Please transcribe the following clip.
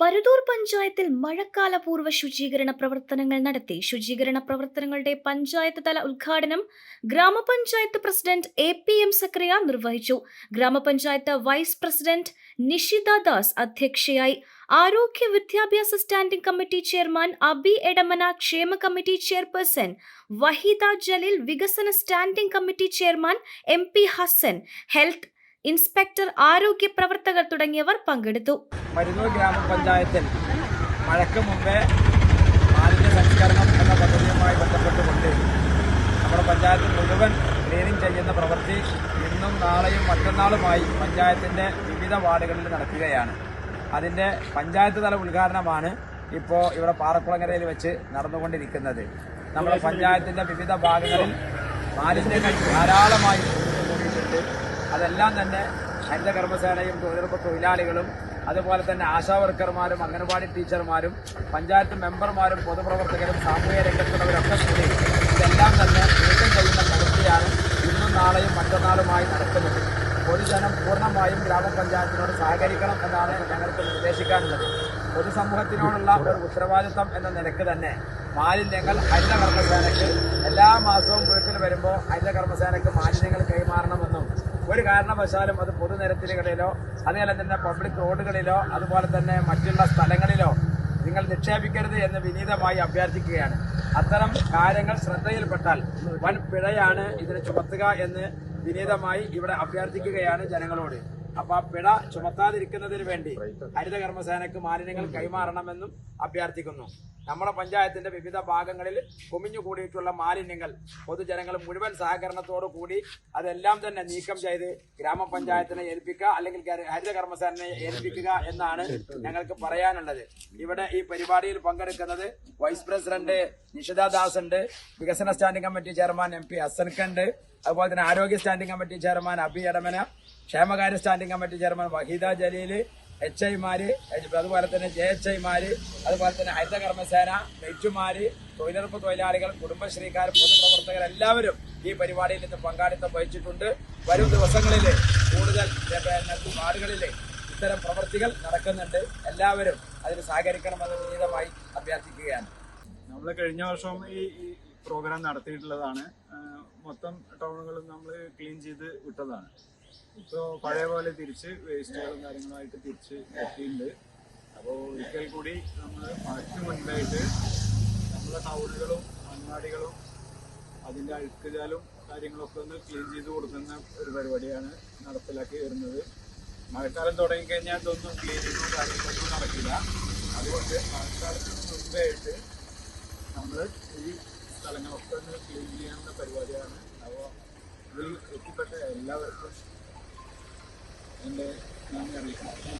പരുതൂർ പഞ്ചായത്തിൽ മഴക്കാലപൂർവ ശുചീകരണ പ്രവർത്തനങ്ങൾ നടത്തി. ശുചീകരണ പ്രവർത്തനങ്ങളുടെ പഞ്ചായത്ത് തല ഉദ്ഘാടനം ഗ്രാമപഞ്ചായത്ത് president A P M Zakariya നിർവഹിച്ചു. ഗ്രാമപഞ്ചായത്ത് വൈസ് പ്രസിഡന്റ് നിഷിത ദാസ് അധ്യക്ഷയായി. ആരോഗ്യ വിദ്യാഭ്യാസ standing committee chairman Abi Edamana ക്ഷേമ കമ്മിറ്റി ചെയർപേഴ്സൺ വഹീദ ജലീൽ വികസന standing committee chairman M P Hassan health inspector ആരോഗ്യ പ്രവർത്തകർ തുടങ്ങിയവർ പങ്കെടുത്തു. മരുന്നൂർ ഗ്രാമപഞ്ചായത്തിൽ മഴയ്ക്ക് മുമ്പേ മാലിന്യ സംസ്കരണം എന്ന പദ്ധതിയുമായി ബന്ധപ്പെട്ടുകൊണ്ട് നമ്മുടെ പഞ്ചായത്ത് മുഴുവൻ ക്ലീനിങ് ചെയ്യുന്ന പ്രവൃത്തി ഇന്നും നാളെയും മറ്റന്നാളുമായി പഞ്ചായത്തിന്റെ വിവിധ വാർഡുകളിൽ നടക്കുകയാണ്. അതിന്റെ പഞ്ചായത്ത് തല ഉദ്ഘാടനമാണ് ഇപ്പോൾ ഇവിടെ പാറക്കുളങ്ങരയിൽ വെച്ച് നടന്നുകൊണ്ടിരിക്കുന്നത്. നമ്മുടെ പഞ്ചായത്തിന്റെ വിവിധ ഭാഗങ്ങളിൽ മാലിന്യങ്ങൾ ധാരാളമായി അതെല്ലാം തന്നെ ഹരിതകർമ്മസേനയും തൊഴിലുറപ്പ് തൊഴിലാളികളും അതുപോലെ തന്നെ ആശാവർക്കർമാരും അംഗനവാടി ടീച്ചർമാരും പഞ്ചായത്ത് മെമ്പർമാരും പൊതുപ്രവർത്തകരും സാമൂഹ്യ രംഗത്തുള്ളവരൊക്കെ കൂടി ഇതെല്ലാം തന്നെ നീക്കം ചെയ്യുന്ന പ്രവൃത്തിയാണ് ഇന്നും നാളെയും മറ്റന്നാളുമായി നടക്കുന്നത്. പൊതുജനം പൂർണമായും ഗ്രാമപഞ്ചായത്തിനോട് സഹകരിക്കണം എന്നാണ് ഞങ്ങൾക്ക് നിർദ്ദേശിക്കാനുള്ളത്. പൊതുസമൂഹത്തിനോടുള്ള ഒരു ഉത്തരവാദിത്തം എന്ന നിലയ്ക്ക് തന്നെ മാലിന്യങ്ങൾ ഹരിത കർമ്മസേനയ്ക്ക് എല്ലാ മാസവും വീട്ടിൽ വരുമ്പോൾ ഹരിത കർമ്മസേനയ്ക്ക് മാലിന്യങ്ങൾ കൈമാറണമെന്നും ഒരു കാരണവശാലും അത് പൊതുനിരത്തിലുകളിലോ അതുപോലെ തന്നെ പബ്ലിക് റോഡുകളിലോ അതുപോലെ തന്നെ മറ്റുള്ള സ്ഥലങ്ങളിലോ നിങ്ങൾ നിക്ഷേപിക്കരുത് എന്ന് വിനീതമായി അഭ്യർത്ഥിക്കുകയാണ്. അത്തരം കാര്യങ്ങൾ ശ്രദ്ധയിൽപ്പെട്ടാൽ വൻ പിഴയാണ് ഇതിന് ചുമത്തുക എന്ന് വിനീതമായി ഇവിടെ അഭ്യർത്ഥിക്കുകയാണ് ജനങ്ങളോട്. അപ്പൊ ആ പിഴ ചുമത്താതിരിക്കുന്നതിന് വേണ്ടി ഹരിതകർമ്മസേനക്ക് മാലിന്യങ്ങൾ കൈമാറണമെന്നും അഭ്യർത്ഥിക്കുന്നു. നമ്മുടെ പഞ്ചായത്തിന്റെ വിവിധ ഭാഗങ്ങളിൽ കുമിഞ്ഞുകൂടിയിട്ടുള്ള മാലിന്യങ്ങൾ പൊതുജനങ്ങൾ മുഴുവൻ സഹകരണത്തോടു കൂടി അതെല്ലാം തന്നെ നീക്കം ചെയ്ത് ഗ്രാമപഞ്ചായത്തിനെ ഏൽപ്പിക്കുക അല്ലെങ്കിൽ ഹരിത ഹരിതകർമ്മസേനയെ ഏൽപ്പിക്കുക എന്നാണ് ഞങ്ങൾക്ക് പറയാനുള്ളത്. ഇവിടെ ഈ പരിപാടിയിൽ പങ്കെടുക്കുന്നത് വൈസ് പ്രസിഡന്റ് നിഷിത ദാസ് ഉണ്ട് വികസന standing committee chairman M P ഹസൻഖണ്ട് അതുപോലെ തന്നെ ആരോഗ്യ standing committee chairman Abi Edamana ക്ഷേമകാര്യ standing committee chairman Waheeda Jaleel H ഐമാര് അതുപോലെ തന്നെ ജെ എച്ച് ഐമാര് അതുപോലെ തന്നെ ഹരിതകർമ്മസേന നെറ്റുമാര് തൊഴിലുറപ്പ് തൊഴിലാളികൾ കുടുംബശ്രീക്കാർ പൊതുപ്രവർത്തകർ എല്ലാവരും ഈ പരിപാടിയിൽ നിന്ന് പങ്കാളിത്തം വഹിച്ചിട്ടുണ്ട്. വരും ദിവസങ്ങളിൽ കൂടുതൽ വാർഡുകളിൽ ഇത്തരം പ്രവൃത്തികൾ നടക്കുന്നുണ്ട്. എല്ലാവരും അതിന് സഹകരിക്കണമെന്ന് വിനീതമായി അഭ്യർത്ഥിക്കുകയാണ്. നമ്മൾ കഴിഞ്ഞ വർഷം ഈ പ്രോഗ്രാം നടത്തിയിട്ടുള്ളതാണ്. മൊത്തം ടൗണുകളും നമ്മൾ ക്ലീൻ ചെയ്ത് വിട്ടതാണ്. ഇപ്പോൾ പഴയ പോലെ തിരിച്ച് വേസ്റ്റുകളും കാര്യങ്ങളായിട്ട് തിരിച്ച് എത്തിയിട്ടുണ്ട്. അപ്പോൾ ഒരിക്കൽ കൂടി നമ്മൾ മഴയ്ക്ക് മുൻപായിട്ട് നമ്മളെ ടൗണുകളും അങ്ങാടികളും അതിന്റെ അഴുക്കുചാലും കാര്യങ്ങളൊക്കെ ഒന്ന് ക്ലീൻ ചെയ്ത് കൊടുക്കുന്ന ഒരു പരിപാടിയാണ് നടപ്പിലാക്കി വരുന്നത്. മഴക്കാലം തുടങ്ങിക്കഴിഞ്ഞാൽ ഇതൊന്നും ക്ലീനിങ്ങോ കാര്യങ്ങളൊന്നും നടക്കില്ല. അതുകൊണ്ട് മഴക്കാലത്തിന് മുൻപായിട്ട് നമ്മൾ ഈ സ്ഥലങ്ങളൊക്കെ ഒന്ന് ക്ലീൻ ചെയ്യാനുള്ള പരിപാടിയാണ്. അപ്പോൾ ഇതിൽ എത്തിപ്പെട്ട എല്ലാവർക്കും എന്റെ നന്ദി അറിയിക്കണം